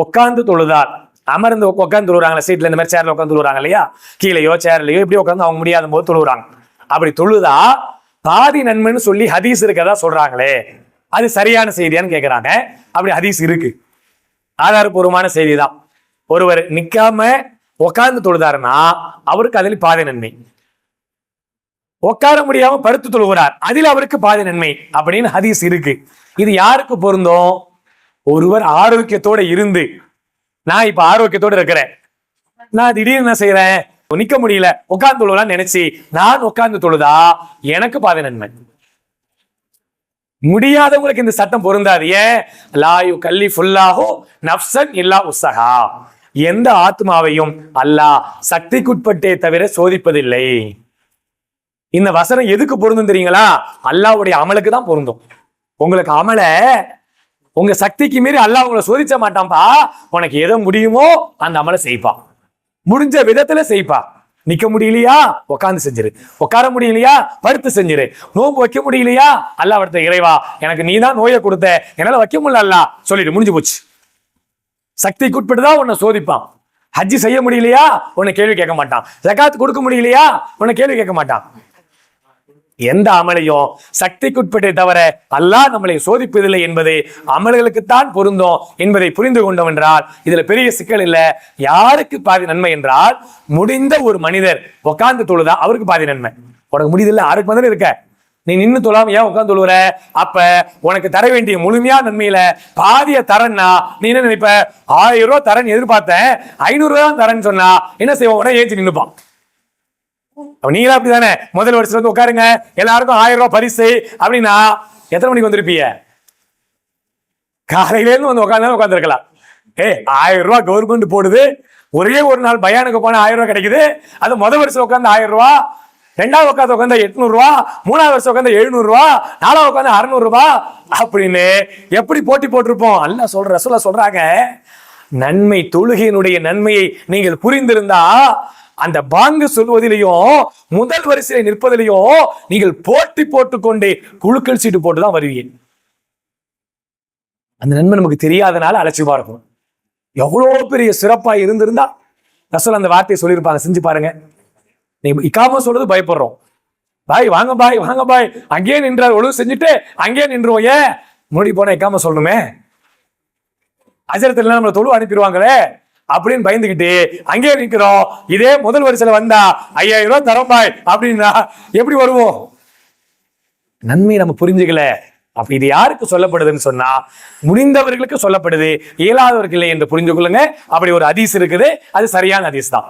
உட்காந்து தொழுதார் அமர்ந்து உட்காந்து தொழுறாங்களா சீட்ல இந்த மாதிரி சேர்ல உட்காந்து தொழுறாங்க இல்லையா? கீழேயோ சேர்லையோ இப்படி உட்காந்து அவங்க முடியாத போது தொழுறாங்க அப்படி தொழுதா பாதி நன்மைன்னு சொல்லி ஹதீஸ் இருக்கதா சொல்றாங்களே. அது சரியான செய்தியான்னு கேட்கிறாங்க அப்படி ஹதீஸ் இருக்கு. ஆதாரபூர்வமான செய்தி தான் ஒருவர் நிக்காம உட்கார்ந்து தொழுதாருன்னா அவருக்கு அதில் பாதி நன்மை. உட்கார முடியாம படுத்து தொழுகிறார் அதில் அவருக்கு பாதி நன்மை அப்படின்னு ஹதீஸ் இருக்கு. இது யாருக்கு பொருந்தும்? ஒருவர் ஆரோக்கியத்தோட இருந்து நான் இப்ப ஆரோக்கியத்தோட இருக்கிறேன். நான் திடீர்னு என்ன செய்யறேன் நிக்க முடியல. உட்கார்ந்து தொழுவலாம்னு நினைச்சு நான் உட்கார்ந்து தொழுதா? எனக்கு பாதை நன்மை. முடியாதவங்களுக்கு இந்த சட்டம் பொருந்தாது. ஏன்? லாயு கல்லி ஃபுல்லாஹோ நப்சன் இல்லா உசகா எந்த ஆத்மாவையும் அல்லாஹ் சக்திக்குட்பட்டே தவிர சோதிப்பதில்லை. இந்த வசனம் எதுக்கு பொருந்தும் தெரியுங்களா? அல்லாஹ்வுடைய அமலுக்கு தான் பொருந்தும். உங்களுக்கு அமல உங்க சக்திக்கு மீறி அல்லாஹ் உங்களை சோதிச்ச மாட்டான்பா. உனக்கு எதை முடியுமோ அந்த அமலை செய்ப்பா. முடிஞ்ச விதத்துல செய்ப்பா. நிக்க முடியலையா? உட்காந்து செஞ்சிரு. உட்கார முடியலையா? படுத்து செஞ்சிரு. நோன்பு வைக்க முடியலையா? அல்லாஹ் அடுத்த இறைவா எனக்கு நீ தான் நோயை கொடுத்த. என்னால வைக்க முடியல அல்லாஹ். சொல்லிட்டு முடிஞ்சு போச்சு. சக்திக்கு உட்பட்டுதான் உன்னை சோதிப்பான். ஹஜ்ஜி செய்ய முடியலையா? உன்னை கேள்வி கேட்க மாட்டான். ஜகாத் கொடுக்க முடியலையா? உன்னை கேள்வி கேட்க மாட்டான். எந்த அமலையும் சக்திக்குட்பட்டே தவிர அல்லாஹ் நம்மளை சோதிப்பதில்லை என்பது அமல்களுக்குத்தான் பொருந்தும் என்பதை புரிந்து கொண்டோம் என்றால் இதுல பெரிய சிக்கல் இல்ல. யாருக்கு பாதி நன்மை என்றால் முடிந்த ஒரு மனிதர் உட்கார்ந்து தொழுதா அவருக்கு பாதி நன்மை. உனக்கு முடியுதில்ல யாருக்கு மாதிரி இருக்க. நீ நின்னு தொழாம ஏன் உட்காந்து தொழுற அப்ப உனக்கு தர வேண்டிய முழுமையா நன்மையில பாதிய தரன்னா நீ என்ன நினைப்ப? ஆயிரம் ரூபாய் தரேன் எதிர்பார்த்தேன். ஐநூறு ரூபாய் தரேன்னு சொன்னா என்ன செய்வோம் உடனே ஏற்றி நின்னுப்பான். அப்ப நீங்களும் அப்படிதானே? முதல் வருஷத்துல வந்து உட்காருங்க. எல்லாருக்கும் ஆயிரம் ரூபாய் பரிசு. அப்படின்னா எத்தனை மணிக்கு வந்திருப்பீங்க? காலையிலேருந்து வந்து உட்காந்து உட்காந்துருக்கலாம் ஏ ஆயிரம் ரூபாய் கவர்மெண்ட் போடுது. ஒரே ஒரு நாள் பயானுக்கு போன ஆயிரம் ரூபாய் கிடைக்குது. அது முதல் வருஷம் உட்காந்து ஆயிரம் ரூபா. ரெண்டாவது உட்காந்து உட்காந்து எட்நூறுரூவா மூணாவது வருஷம் உட்காந்து எழுநூறுவா நாலாவது உட்காந்து அறுநூறு அப்படின்னு எப்படி போட்டி போட்டிருப்போம்? அல்ல சொல்ற சொல்ல சொல்றாங்க நன்மை தொழுகையினுடைய நன்மையை நீங்கள் புரிந்திருந்தா அந்த பாங்கு சொல்வதிலையும் முதல் வரிசையில் நிற்பதிலையும் நீங்கள் போட்டி போட்டுக்கொண்டே குழுக்கள் சீட்டு போட்டுதான் வருவீங்க அந்த நன்மை நமக்கு தெரியாதனால அலட்சியமா இருக்கும் எவ்வளவு பெரிய சிறப்பா இருந்திருந்தா ரசூல் அந்த வார்த்தையை சொல்லியிருப்பாங்க. செஞ்சு பாருங்க. நீங்க இக்காம சொல்றது பயப்படுறோம். பாய் வாங்க பாய் வாங்க பாய். அங்கேயே நின்றார் ஒழுங்கு செஞ்சுட்டு அங்கேயே நின்றுவோம். ஏன்? முன்னாடி போனா இக்காம சொல்லணுமே. அஜரத்துல நம்மளை தொழு அனுப்பிடுவாங்களே. அப்படின்னு பயந்துகிட்டு அங்கேயே நிக்கிறோம் இதே முதல் வரிசையில் வந்தா ஐயாயிரம் ரூபாய் தரோம் அப்படின்னா எப்படி வருவோம்? நன்மை நம்ம புரிஞ்சுக்கல. அப்ப இது யாருக்கு சொல்லப்படுதுன்னு சொன்னா முடிந்தவர்களுக்கு சொல்லப்படுது இயலாதவர்கள் இல்லை என்று புரிஞ்சு கொள்ளுங்க. அப்படி ஒரு அதிசு இருக்குது. அது சரியான ஹதீஸ் தான்.